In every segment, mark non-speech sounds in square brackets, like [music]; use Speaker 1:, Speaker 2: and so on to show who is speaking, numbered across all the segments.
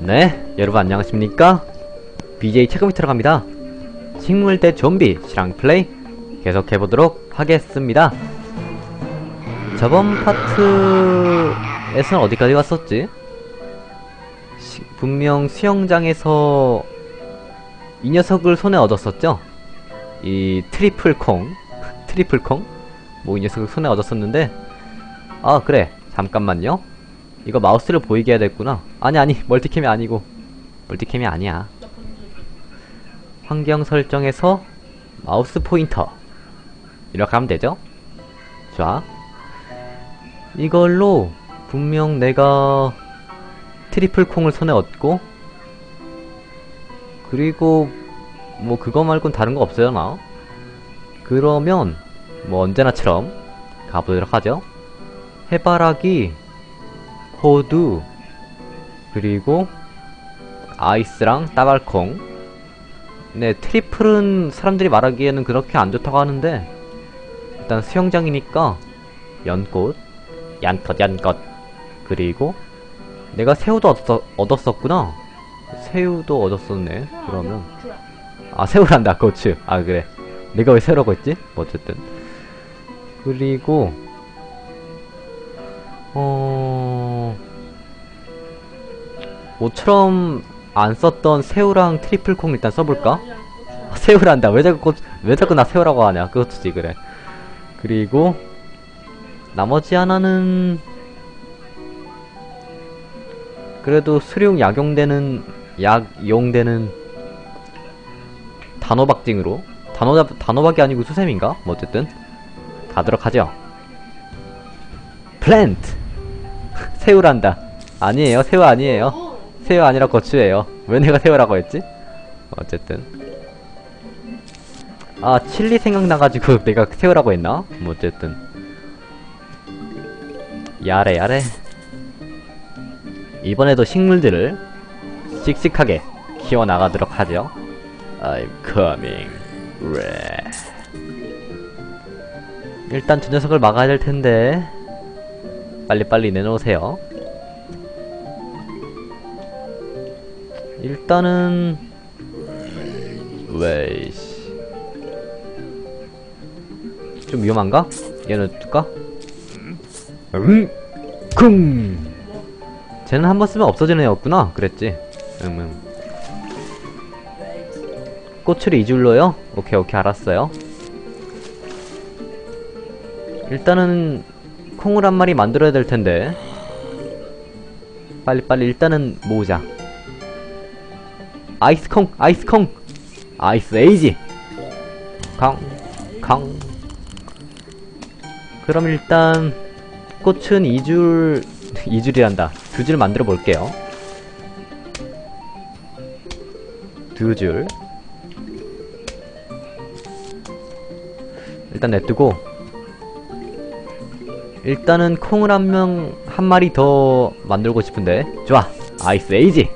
Speaker 1: 네, 여러분 안녕하십니까? BJ 체크미터로 갑니다. 식물 대 좀비 실황 플레이 계속해보도록 하겠습니다. 저번 파트에서는 어디까지 갔었지? 시- 분명 수영장에서 이 녀석을 손에 얻었었죠? 이 트리플 콩 [laughs] 트리플 콩? 뭐 이 녀석을 손에 얻었었는데 아 그래 잠깐만요. 이거 마우스를 보이게 해야 됐구나. 아니 아니 멀티캠이 아니고. 멀티캠이 아니야. 환경 설정에서 마우스 포인터. 이렇게 하면 되죠? 좋아. 이걸로 분명 내가 트리플 콩을 손에 얻고 그리고 뭐 그거 말곤 다른 거 없어요 나? 그러면 뭐 언제나처럼 가보도록 하죠 해바라기 호두 그리고 아이스랑 따발콩. 네 트리플은 사람들이 말하기에는 그렇게 안 좋다고 하는데 일단 수영장이니까 연꽃 얀컷 얀컷 그리고 내가 새우도 얻었, 얻었었구나. 새우도 얻었었네 그러면. 아 새우란다 고추. 아 그래. 내가 왜 새우라고 했지? 뭐 어쨌든. 그리고 어... 모처럼 안 썼던 새우랑 트리플 콩 일단 써볼까? 아, 새우란다 왜 자꾸 고- 왜 자꾸 나 새우라고 하냐 그것도지 그래 그리고 나머지 하나는 그래도 수룡 약용되는 약용되는 단호박징으로 단호 단호박이 아니고 수셈인가? 뭐 어쨌든 가도록 하죠. 플랜트 새우란다. 아니에요. 새우 아니에요. 새우 아니라 고추예요. 왜 내가 새우라고 했지? 어쨌든 아 칠리 생각나가지고 [laughs] 내가 새우라고 했나? 뭐 어쨌든 야래 야래 이번에도 식물들을 씩씩하게 키워나가도록 하죠. I'm coming. 래. 일단 저 녀석을 막아야 될 텐데 빨리빨리 내놓으세요. 일단은 웨이씨 좀 위험한가? 얘는 줄까? 음, 쿵. 쟤는 한 번 쓰면 없어지는 애였구나. 그랬지. 음, 음. 꽃을 이줄로요? 오케이 오케이 알았어요 일단은 콩을 한 마리 만들어야 될 텐데. 빨리빨리 일단은 모으자. 아이스 콩 아이스 콩. 아이스 에이지. 콩콩. 그럼 일단 꽃은 2줄 2줄이란다. 두줄 만들어 볼게요. 두줄. 일단 냅두고 일단은 콩을 한 명 한 마리 더 만들고 싶은데. 좋아. 아이스 에이지.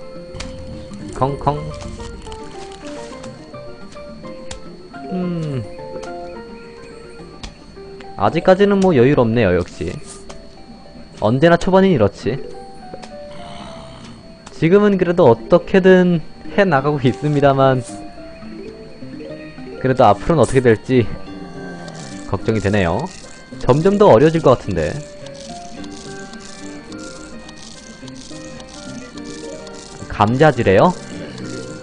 Speaker 1: 콩콩 음. 아직까지는 뭐 여유롭네요 역시. 언제나 초반이 이렇지. 지금은 그래도 어떻게든 해 나가고 있습니다만 그래도 앞으로는 어떻게 될지 걱정이 되네요. 점점 더 어려질 것 같은데. 감자지래요?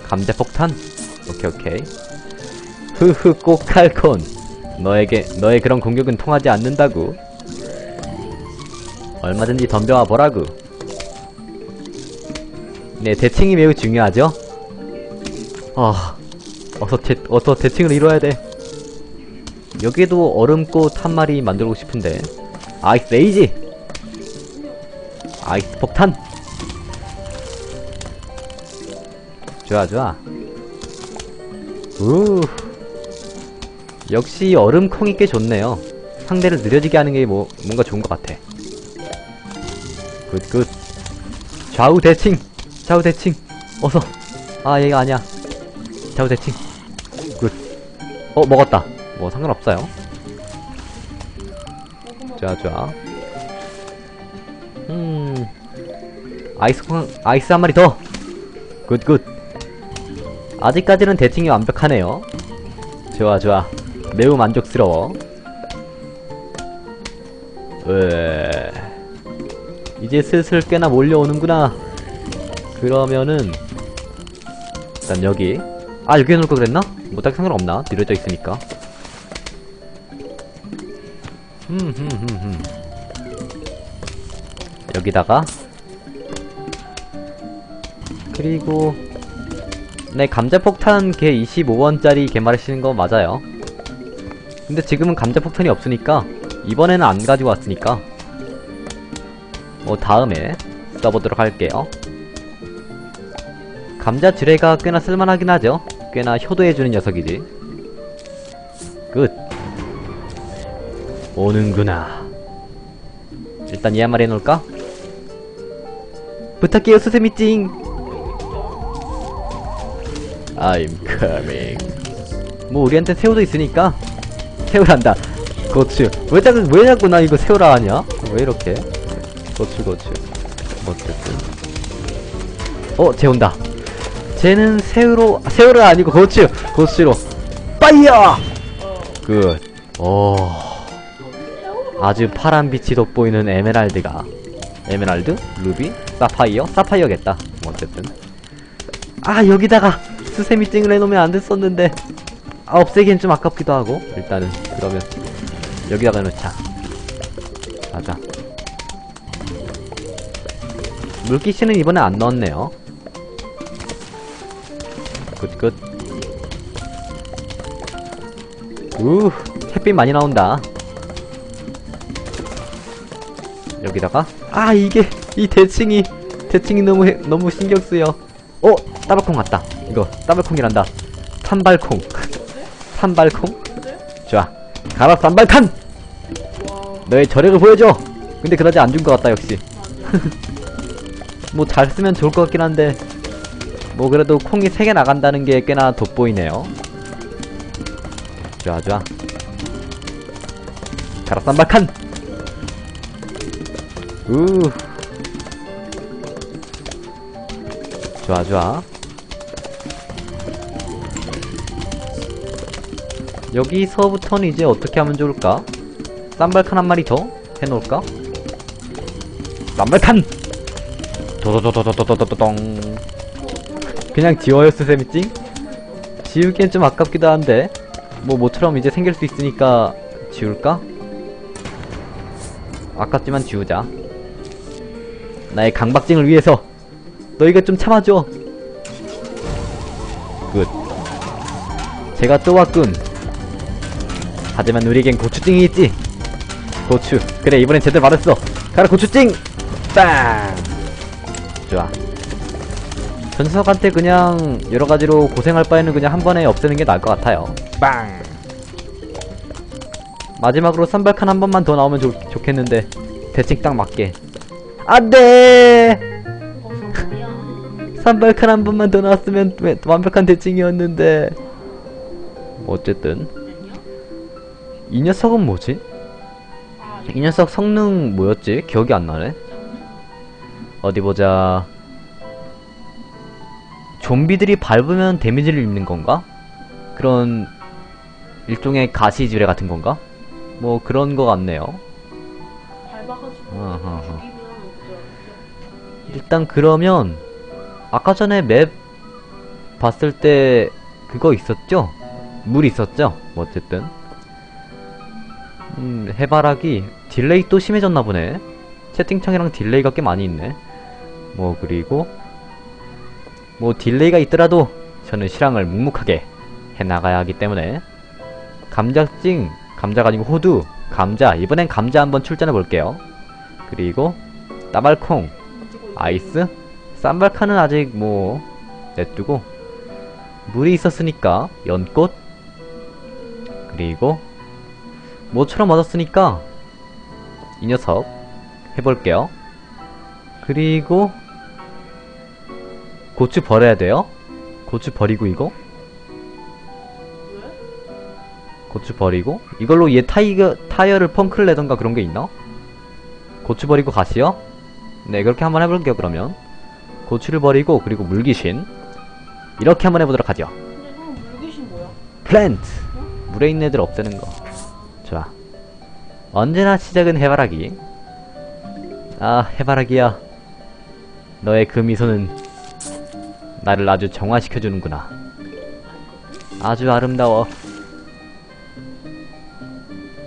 Speaker 1: 감자 폭탄? 오케이 오케이. 흐흐 꼬칼콘. 너에게 너의 그런 공격은 통하지 않는다고. 얼마든지 덤벼와 보라고. 네 대칭이 매우 중요하죠. 아 어서 대 어서 대칭을 이뤄야 돼. 여기도 얼음꽃 한 마리 만들고 싶은데. 아이스 에이지! 아이스 폭탄! 좋아 좋아. 우! 역시 얼음콩이 꽤 좋네요. 상대를 느려지게 하는 게 뭐 뭔가 좋은 것 같아. 굿굿. 좌우 대칭! 좌우 대칭! 어서! 아 얘가 아니야. 좌우 대칭. 굿 어 먹었다 뭐 상관없어요. 좋아 좋아. 음 아이스 콩- 아이스 한 마리 더. 굿굿. 아직까지는 대칭이 완벽하네요. 좋아 좋아. 매우 만족스러워. 으 이제 슬슬 꽤나 몰려오는구나. 그러면은 일단 여기. 아 여기 해놓을 거 그랬나? 뭐 딱히 상관없나? 느려져 있으니까 여기다가. 그리고 네 감자폭탄 걔 25원짜리 개발하시는 거 맞아요. 근데 지금은 감자폭탄이 없으니까 이번에는 안 가지고 왔으니까 뭐 다음에 써보도록 할게요. 감자 지뢰가 꽤나 쓸만하긴 하죠. 꽤나 효도해주는 녀석이지. 끝 오는구나. 일단 마리 해놓을까? 부탁해요 수세미찡. I'm coming. 뭐 우리한테 새우도 있으니까 새우란다. 고추. 왜 자꾸 왜 자꾸 나 이거 새우라 하냐? 왜 이렇게? 고추 고추. 어쨌든. 어 쟤 온다. 쟤는 새우로 아, 새우가 아니고 고추. 고추로. 파이어! 굿오 아주 파란 빛이 돋보이는 에메랄드가. 에메랄드? 루비? 사파이어? 사파이어겠다. 뭐 어쨌든. 아 여기다가 수세미 찡을 해놓으면 안 됐었는데. 아 없애기엔 좀 아깝기도 하고. 일단은 그러면 여기다가 놓자. 맞아 물기씨는 이번에 안 넣었네요. 굿굿. 우 햇빛 많이 나온다 여기다가? 아 이게 이 대칭이 대칭이 너무 해- 너무 신경 쓰여. 어 따발콩 같다. 이거 따발콩이란다. 탄발콩. [laughs] 탄발콩? 좋아. 가라 산발칸! 너의 저력을 보여줘! 근데 그다지 안 준 것 같다 역시. [laughs] 뭐 잘 쓰면 좋을 것 같긴 한데 뭐 그래도 콩이 3개 나간다는 게 꽤나 돋보이네요. 좋아 좋아. 가라 산발칸 우 좋아 좋아 여기서부터는 이제 어떻게 하면 좋을까? 쌈발칸 한 마리 더 해놓을까? 쌈발칸! 도도도도도도도도동 그냥 지워요 스세미찡? 지우기엔 좀 아깝기도 한데 뭐 모처럼 이제 생길 수 있으니까 지울까? 아깝지만 지우자 나의 강박증을 위해서 너희가 좀 참아줘. 굿. 제가 또 왔군. 하지만 우리에겐 고추증이 있지. 고추. 그래 이번엔 제대로 맞았어. 가라 고추증! 빵! 좋아. 전석한테 그냥 여러가지로 고생할 바에는 그냥 한 번에 없애는 게 나을 것 같아요. 빵! 마지막으로 선발칸 한 번만 더 나오면 좋, 좋겠는데 대칭 딱 맞게 안돼
Speaker 2: 어서 뭐야?
Speaker 1: 선발칸 한 번만 더 나왔으면 왜- 완벽한 대칭이었는데 어쨌든
Speaker 2: 안녕?
Speaker 1: 이 녀석은 뭐지?
Speaker 2: 아,
Speaker 1: 이 녀석 성능 뭐였지? 기억이 안 나네. 어디 보자. 좀비들이 밟으면 데미지를 입는 건가? 그런 일종의 가시지뢰 같은 건가? 뭐 그런 거 같네요.
Speaker 2: 밟아가지고
Speaker 1: 일단 그러면 아까 전에 맵 봤을 때 그거 있었죠? 물 있었죠? 뭐 어쨌든. 음 해바라기. 딜레이 또 심해졌나 보네. 채팅창이랑 딜레이가 꽤 많이 있네. 뭐 그리고 뭐 딜레이가 있더라도 저는 실황을 묵묵하게 해나가야 하기 때문에. 감자찡 감자가 아니고 호두 감자. 이번엔 감자 한번 출전해 볼게요. 그리고 따발콩 아이스? 쌈발카는 아직 뭐 냅두고 물이 있었으니까 연꽃 그리고 모처럼 얻었으니까 이 녀석 해볼게요 그리고 고추 버려야 돼요 고추 버리고 이거
Speaker 2: 왜?
Speaker 1: 고추 버리고 이걸로 얘 타이어 타이어를 펑크를 내던가 그런 게 있나? 고추 버리고 가시요 네 그렇게 한번 해볼게요 그러면. 고추를 버리고 그리고 물귀신. 이렇게 한번 해보도록 하죠.
Speaker 2: 근데 형 물귀신 뭐야?
Speaker 1: 플랜트 물에 있는 애들 없애는 거. 좋아. 언제나 시작은 해바라기. 아 해바라기야. 너의 그 미소는 나를 아주 정화시켜주는구나. 아주 아름다워.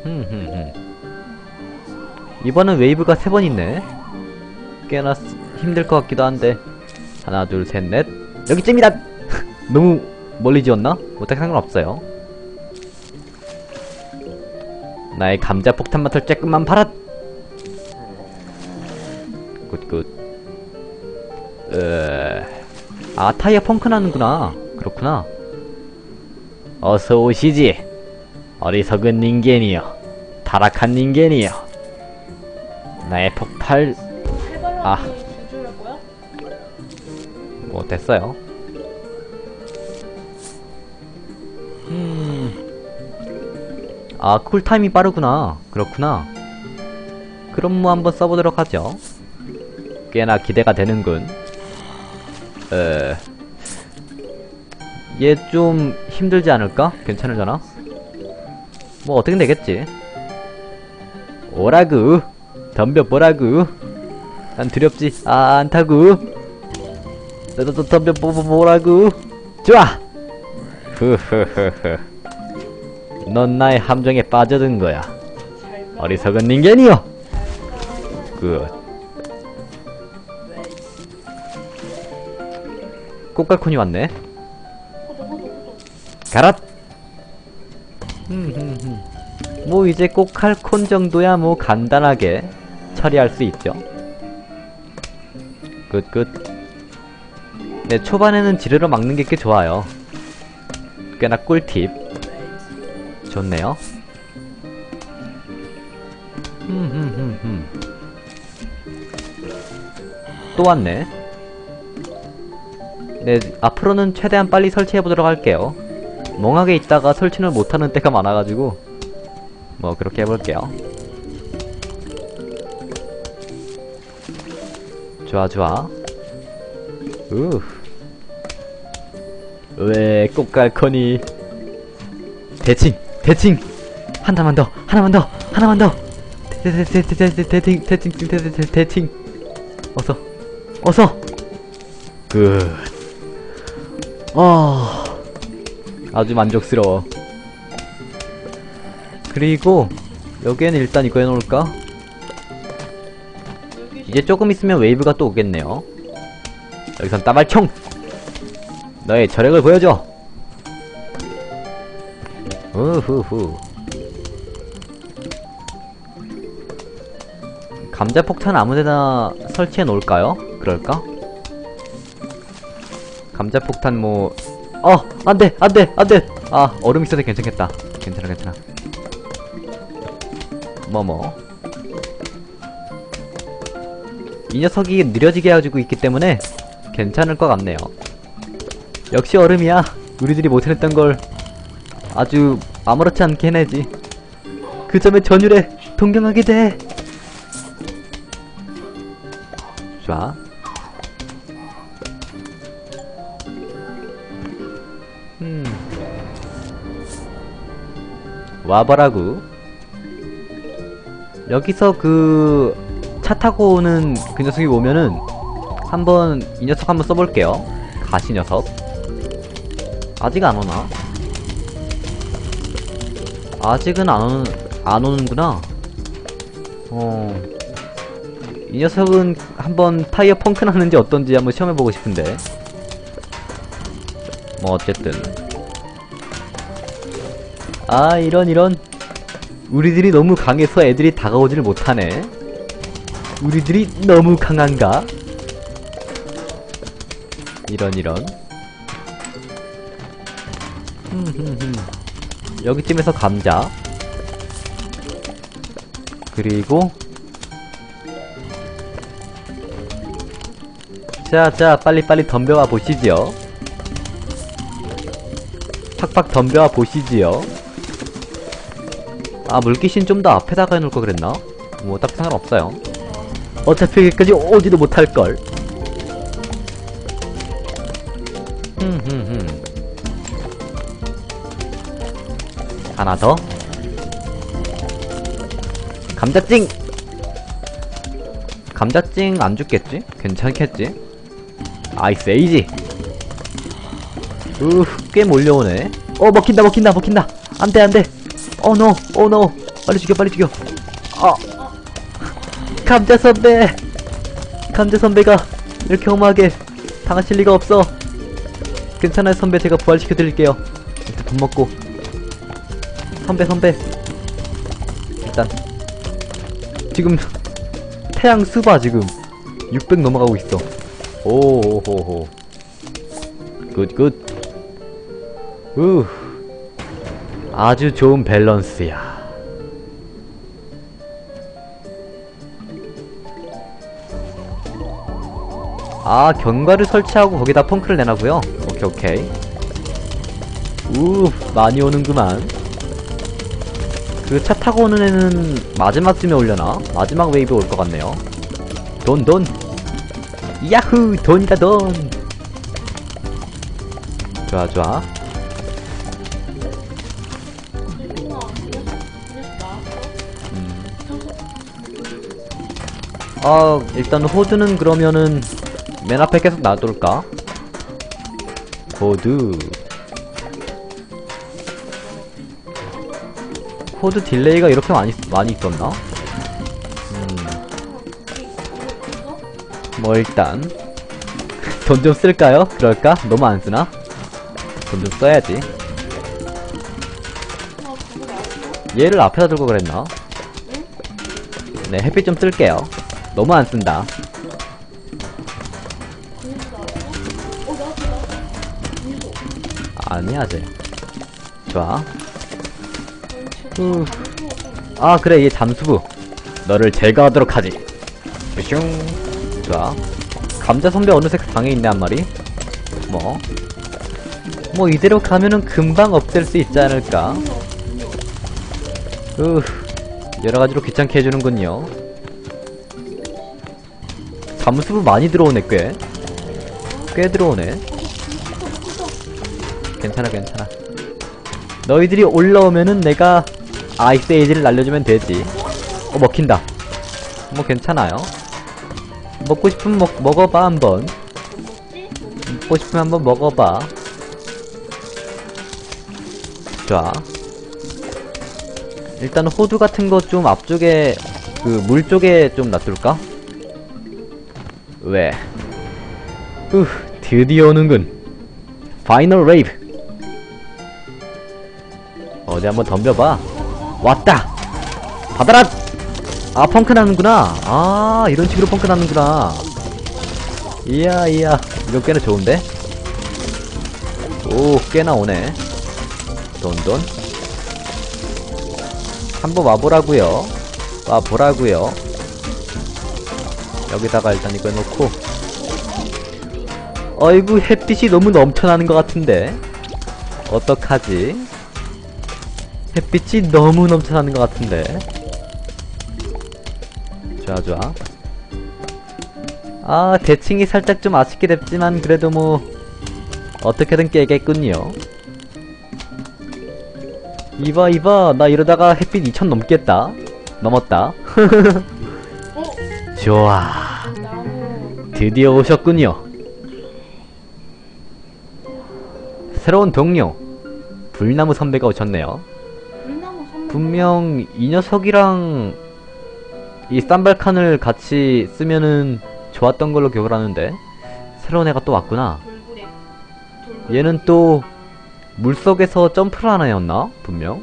Speaker 1: 흠흠흠. 이번은 웨이브가 세 번 있네 꽤나 쓰- 힘들 것 같기도 한데. 하나 둘 셋 넷. 여기쯤이다. [laughs] 너무 멀리 지었나? 못하게 상관없어요. 나의 감자 폭탄 맛을 쬐끔만 팔아 굿굿. 으... 아 타이어 펑크 나는구나. 그렇구나. 어서 오시지. 어리석은 닌겐이여. 타락한 닌겐이여. 나의 폭발 아. 뭐 됐어요. 음. 아, 쿨타임이 빠르구나. 그렇구나. 그럼 뭐 한번 써보도록 하죠. 꽤나 기대가 되는군. 에. 얘 좀 힘들지 않을까? 괜찮으려나? 뭐 어떻게 되겠지. 오라구. 덤벼보라구. 난 두렵지 아, 않다구. 너도 덤벼 뭐, 보라고 좋아. 흐흐흐흐. 넌 나의 함정에 빠져든 거야. 어리석은 닌겐이여. 굿 꽃갈콘이 왔네. 흠흠흠. 뭐 이제 꽃칼콘 정도야 뭐 간단하게 처리할 수 있죠 굿굿 네 초반에는 지르러 막는 게 꽤 좋아요. 꽤나 꿀팁. 좋네요. 흠흠흠흠. 또 왔네. 네 앞으로는 최대한 빨리 설치해보도록 할게요. 멍하게 있다가 설치를 못하는 때가 많아가지고 뭐 그렇게 해볼게요 좋아 좋아 우. 왜 꽃갈코니 대칭 대칭 하나만 더 하나만 더 하나만 더 대대대대대 대칭 대칭 대대대 대칭 어서 어서 굿 아. 아주 만족스러워. 그리고 여기에는 일단 이거 해놓을까? 이제 조금 있으면 웨이브가 또 오겠네요. 여기선 따발총! 너의 저력을 보여줘! 우후후. 감자 폭탄 아무데나 설치해 놓을까요? 그럴까? 감자 폭탄 뭐, 어! 안 돼! 안 돼! 안 돼! 아, 얼음 있어도 괜찮겠다. 괜찮아, 괜찮아. 뭐뭐. 이 녀석이 느려지게 해가지고 있기 때문에 괜찮을 것 같네요. 역시 얼음이야. 우리들이 못해냈던 걸 아주 아무렇지 않게 해내지. 그 점에 전율에 동경하게 돼. 좋아. 음. 와봐라구. 여기서 그 차 타고 오는 그 녀석이 오면은 한번 이 녀석 한번 써볼게요. 가시 녀석. 아직 안 오나? 아직은 안 오는 안 오는구나. 어. 이 녀석은 한번 타이어 펑크 나는지 어떤지 한번 시험해보고 싶은데. 뭐 어쨌든. 아 이런 이런. 우리들이 너무 강해서 애들이 다가오지를 못하네. 우리들이 너무 강한가? 이런 이런. [laughs] 여기쯤에서 감자. 그리고 자, 자, 빨리빨리 덤벼와 보시지요. 팍팍 덤벼와 보시지요. 아, 물귀신 좀 더 앞에다가 해놓을 걸 그랬나? 뭐, 딱 상관없어요. 어차피 여기까지 오지도 못할걸. 하나 더. 감자찡! 감자찡 안 죽겠지? 괜찮겠지? 아이스 에이지! 우, 꽤 몰려오네. 어, 먹힌다, 먹힌다, 먹힌다! 안 돼, 안 돼! 어, 노! 어, 노! 빨리 죽여, 빨리 죽여! 아! 감자 선배! 감자 선배가 이렇게 험하게 당하실 리가 없어. 괜찮아요, 선배. 제가 부활시켜 드릴게요. 일단 돈 먹고. 선배, 선배. 일단. 지금, 태양 수바 지금. 600 넘어가고 있어. 오호호. 굿, 굿. 우. 아주 좋은 밸런스야. 아, 견과를 설치하고 거기다 펑크를 내놔고요. 오케이, 오케이. 우, 많이 오는구만. 그 차 타고 오는 애는 마지막쯤에 올려나? 마지막 웨이브 올 것 같네요. 돈, 돈. 야후, 돈이다, 돈. 좋아, 좋아. 음. 아, 일단 호드는 그러면은 맨 앞에 계속 놔둘까? 호드. 호드 딜레이가 이렇게 많이 많이 있었나? 음, 뭐 일단 [laughs] 돈 좀 쓸까요? 그럴까? 너무 안 쓰나? 돈 좀 써야지. 얘를 앞에다 두고 그랬나?
Speaker 2: 응?
Speaker 1: 네, 햇빛 좀 쓸게요. 너무 안 쓴다. 아니야, 쟤. 좋아. 좀아 그래 얘 잠수부. 너를 제거하도록 하지. 슝. 좋아. 감자 선배 어느새 방에 있네 한 마리? 뭐? 뭐 이대로 가면은 금방 없앨 수 있지 않을까? 으 여러가지로 귀찮게 해주는군요. 잠수부 많이 들어오네 꽤. 꽤 들어오네 괜찮아 괜찮아. 너희들이 올라오면은 내가 아이스 에이지를 날려주면 되지. 어 먹힌다. 뭐 괜찮아요? 먹고 싶으면 먹, 먹어봐 한번? 먹고 싶으면 한번 먹어봐. 좋아 일단 호두 같은 거 좀 앞쪽에 그 물 쪽에 좀 놔둘까? 왜? 후 드디어 오는군. 파이널 레이브 어디 한번 덤벼봐. 왔다. 받아라. 아 펑크 나는구나. 아 이런 식으로 펑크 나는구나. 이야 이야. 이거 꽤나 좋은데? 오 꽤나 오네. 돈돈. 한번 와보라구요. 와보라구요. 여기다가 일단 이거 놓고. 어이구 햇빛이 너무 넘쳐나는 것 같은데? 어떡하지 햇빛이 너무 넘쳐나는 것 같은데. 좋아 좋아. 아 대칭이 살짝 좀 아쉽게 됐지만 그래도 뭐 어떻게든 깨겠군요. 이봐 이봐. 나 이러다가 햇빛 2000 넘겠다. 넘었다.
Speaker 2: 어? [laughs]
Speaker 1: 좋아. 드디어 오셨군요. 새로운 동료. 불나무 선배가 오셨네요. 분명 이 녀석이랑 이 쌈발칸을 같이 쓰면은 좋았던 걸로 기억을 하는데 새로운 애가 또 왔구나. 얘는 또 물속에서 점프를 하나 였나? 분명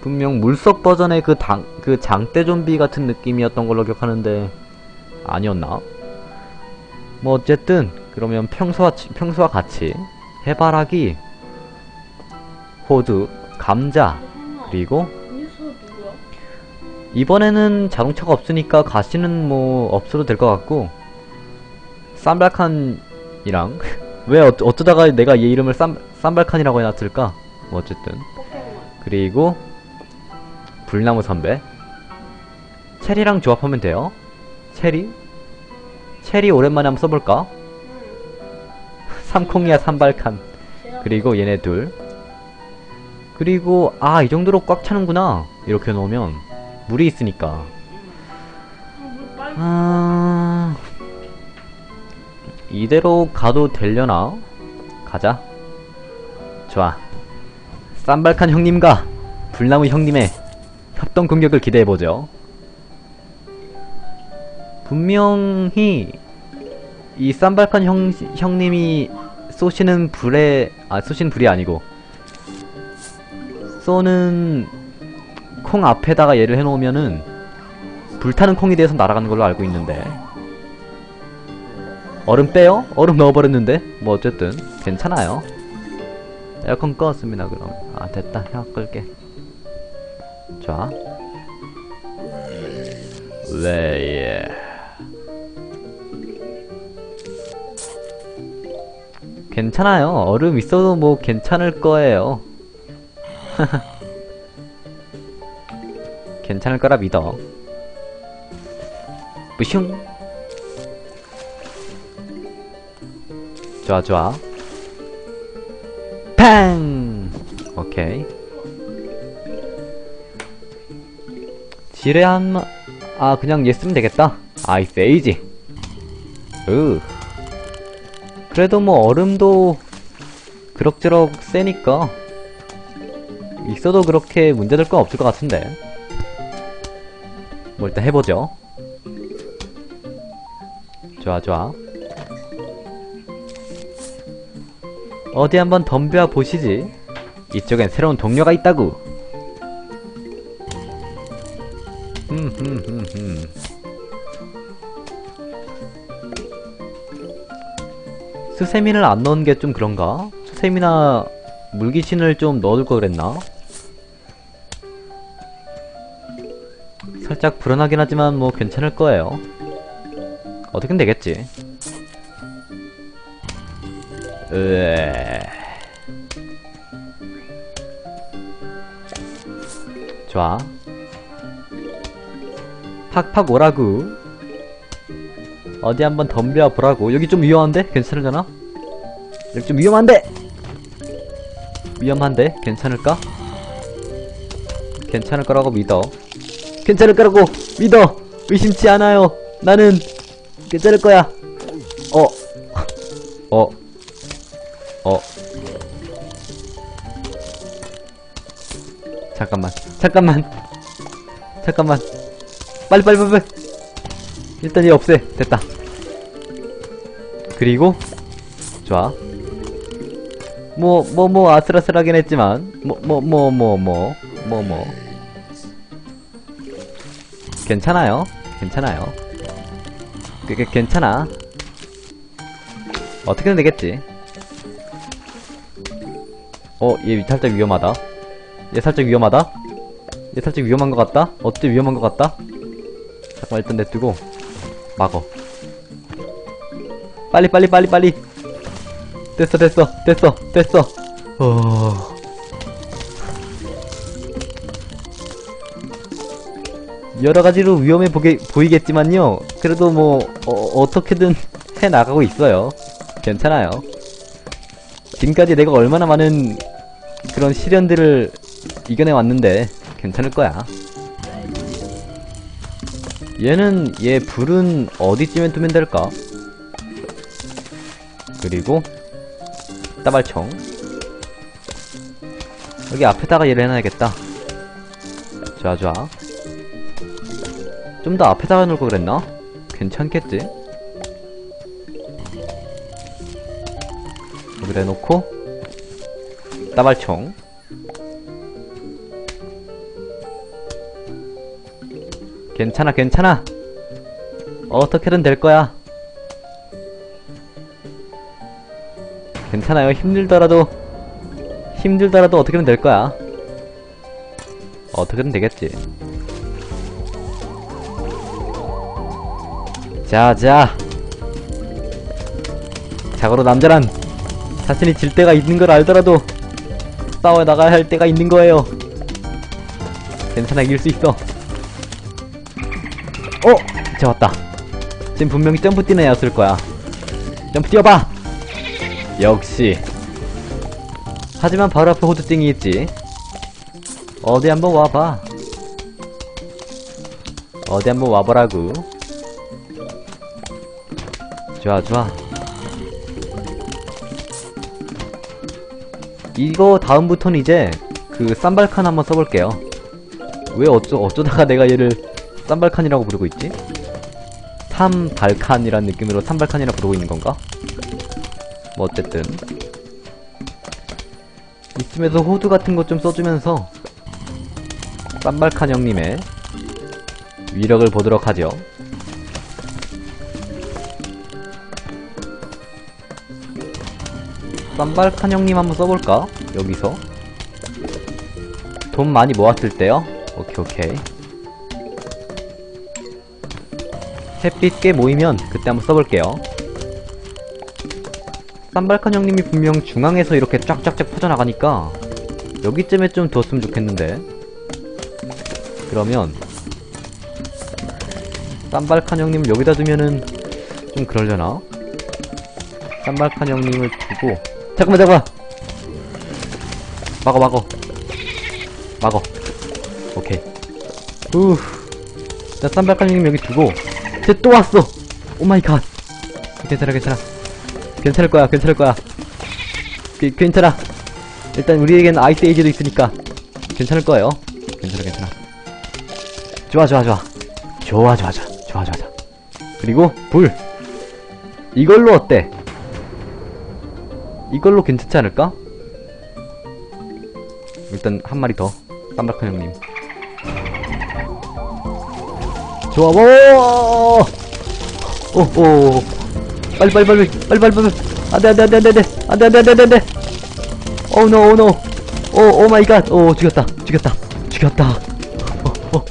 Speaker 1: 분명 물속 버전의 그 당, 그 장대 좀비 같은 느낌이었던 걸로 기억하는데 아니었나? 뭐 어쨌든 그러면 평소와 치- 평소와 같이 해바라기 호두 감자. 그리고
Speaker 2: 이?
Speaker 1: 이번에는 자동차가 없으니까 가시는 뭐 없어도 될 것 같고 쌈발칸이랑 [laughs] 왜 어, 어쩌다가 내가 얘 이름을 쌈, 쌈발칸이라고 해놨을까? 뭐 어쨌든. 그리고 불나무 선배 체리랑 조합하면 돼요 체리? 체리 오랜만에 한번 써볼까? [laughs] 삼콩이야 삼발칸 그리고 얘네 둘 그리고 아 이 정도로 꽉 차는구나 이렇게 놓으면 물이 있으니까
Speaker 2: 아.
Speaker 1: 이대로 가도 되려나? 가자 좋아 쌈발칸 형님과 불나무 형님의 협동 공격을 기대해보죠 분명히 이 쌈발칸 형, 형님이 쏘시는 불에 아 쏘시는 불이 아니고 쏘는 콩 앞에다가 얘를 해놓으면은 불타는 콩이 돼서 날아가는 걸로 알고 있는데. 얼음 빼요? 얼음 넣어버렸는데? 뭐 어쨌든 괜찮아요. 에어컨 껐습니다 그럼. 아 됐다. 형 끌게. 좋아 왜예. 괜찮아요. 얼음 있어도 뭐 괜찮을 거예요 [laughs] 괜찮을 거라 믿어. 뿌슝. 좋아 좋아. 팡 오케이. 지뢰 한마 아 그냥 얘 쓰면 되겠다. 아이스 에이지. 으. 그래도 뭐 얼음도 그럭저럭 세니까 있어도 그렇게 문제될 건 없을 것 같은데. 뭐 일단 해보죠. 좋아 좋아. 어디 한번 덤벼 보시지. 이쪽엔 새로운 동료가 있다구. 흠흠흠흠. 수세미를 안 넣은 게 좀 그런가? 수세미나 물귀신을 좀 넣어둘 걸 그랬나? 살짝 불안하긴 하지만 뭐 괜찮을 거예요 어떻게든 되겠지 으에 좋아 팍팍 오라구 어디 한번 덤벼 보라고 여기 좀 위험한데? 괜찮으려나? 여기 좀 위험한데? 위험한데? 괜찮을까? 괜찮을 거라고 믿어 괜찮을 거라고 믿어 의심치 않아요 나는 괜찮을 거야 어 어. 어. 잠깐만. 잠깐만. 잠깐만. 빨리 빨리 빨리. 일단 얘 없애. 됐다. 그리고 좋아. 뭐 뭐 뭐 아슬아슬하긴 했지만 뭐 뭐 뭐 뭐 뭐 뭐뭐 괜찮아요. 괜찮아요. 그게 괜찮아. 어떻게든 되겠지. 어, 얘 살짝 위험하다. 얘 살짝 위험하다. 얘 살짝 위험한 것 같다. 어째 위험한 것 같다. 잠깐 일단 냅두고 막어. 빨리 빨리 빨리 빨리. 됐어 됐어 됐어 됐어. 어. 여러 가지로 위험해 보게, 보이겠지만요. 그래도 뭐 어, 어떻게든 [laughs] 해 나가고 있어요. 괜찮아요. 지금까지 내가 얼마나 많은 그런 시련들을 이겨내 왔는데 괜찮을 거야. 얘는 얘 불은 어디쯤에 두면 될까? 그리고 따발총 여기 앞에다가 얘를 해놔야겠다. 좋아 좋아. 좀 더 앞에다가 놓을 걸 그랬나? 괜찮겠지? 여기다 해놓고. 따발총. 괜찮아 괜찮아. 어떻게든 될 거야. 괜찮아요. 힘들더라도 힘들더라도 어떻게든 될 거야. 어떻게든 되겠지 자자 자고로 남자란 자신이 질 때가 있는 걸 알더라도 싸워 나가야 할 때가 있는 거예요. 괜찮아 이길 수 있어. 어, 왔다. 지금 분명히 점프 뛰는 애였을 거야. 점프 뛰어봐! 역시. 하지만 바로 앞에 호두띵이 있지. 어디 한번 와봐. 어디 한번 와보라고. 좋아, 좋아. 이거 다음부터는 이제 그 쌈발칸 한번 써볼게요. 왜 어쩌, 어쩌다가 내가 얘를 쌈발칸이라고 부르고 있지? 삼발칸이란 느낌으로 삼발칸이라고 부르고 있는 건가? 뭐 어쨌든 이쯤에서 호두 같은 것 좀 써주면서 쌈발칸 형님의 위력을 보도록 하죠. 쌈발칸 형님 한번 써볼까? 여기서 돈 많이 모았을 때요? 오케이 오케이 햇빛 꽤 모이면 그때 한번 써볼게요 쌈발칸 형님이 분명 중앙에서 이렇게 쫙쫙쫙 퍼져나가니까 여기쯤에 좀 뒀으면 좋겠는데 그러면 쌈발칸 형님을 여기다 두면은 좀 그러려나? 쌈발칸 형님을 두고 잠깐만 잠깐만. 막어 막어. 막어. 오케이. 후. 자, 쌈발칸 형님 여기 두고. 쟤 또 왔어. 오마이 갓 괜찮아 괜찮아. 괜찮을 거야 괜찮을 거야. 그, 괜찮아. 일단 우리에겐 아이스 에이지도 있으니까 괜찮을 거예요. 괜찮아 괜찮아 좋아 좋아. 좋아 좋아 좋아. 좋아 좋아 좋아. 그리고 불. 이걸로 어때 이걸로 괜찮지 않을까? 일단 한 마리 더. 쌈박한 형님. 좋아. 오 오오 빨리 빨리 빨리 빨리 빨리 빨리. 안돼 안돼 안돼 안돼 안돼. 안돼 안돼 안돼 안돼. 오노 오노 오 오 마이 갓오 죽였다 죽였다 죽였다. 어, 어.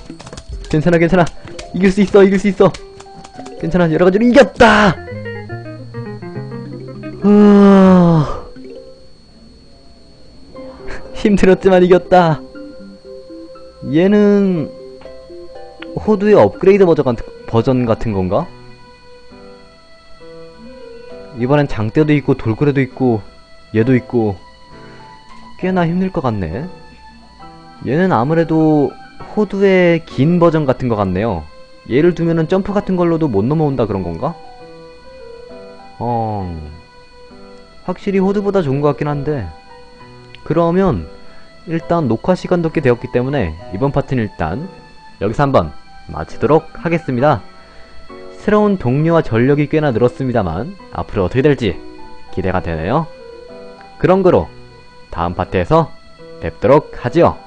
Speaker 1: 괜찮아 괜찮아. 이길 수 있어 이길 수 있어. 괜찮아 여러 가지로 이겼다. 아... 힘들었지만 이겼다. 얘는 호두의 업그레이드 버전 같은, 버전 같은 건가? 이번엔 장대도 있고 돌고래도 있고 얘도 있고 꽤나 힘들 것 같네. 얘는 아무래도 호두의 긴 버전 같은 것 같네요. 얘를 두면은 점프 같은 걸로도 못 넘어온다 그런 건가? 어... 확실히 호두보다 좋은 것 같긴 한데 그러면 일단 녹화 시간도 꽤 되었기 때문에 이번 파트는 일단 여기서 한번 마치도록 하겠습니다. 새로운 동료와 전력이 꽤나 늘었습니다만 앞으로 어떻게 될지 기대가 되네요. 그런 거로 다음 파트에서 뵙도록 하지요.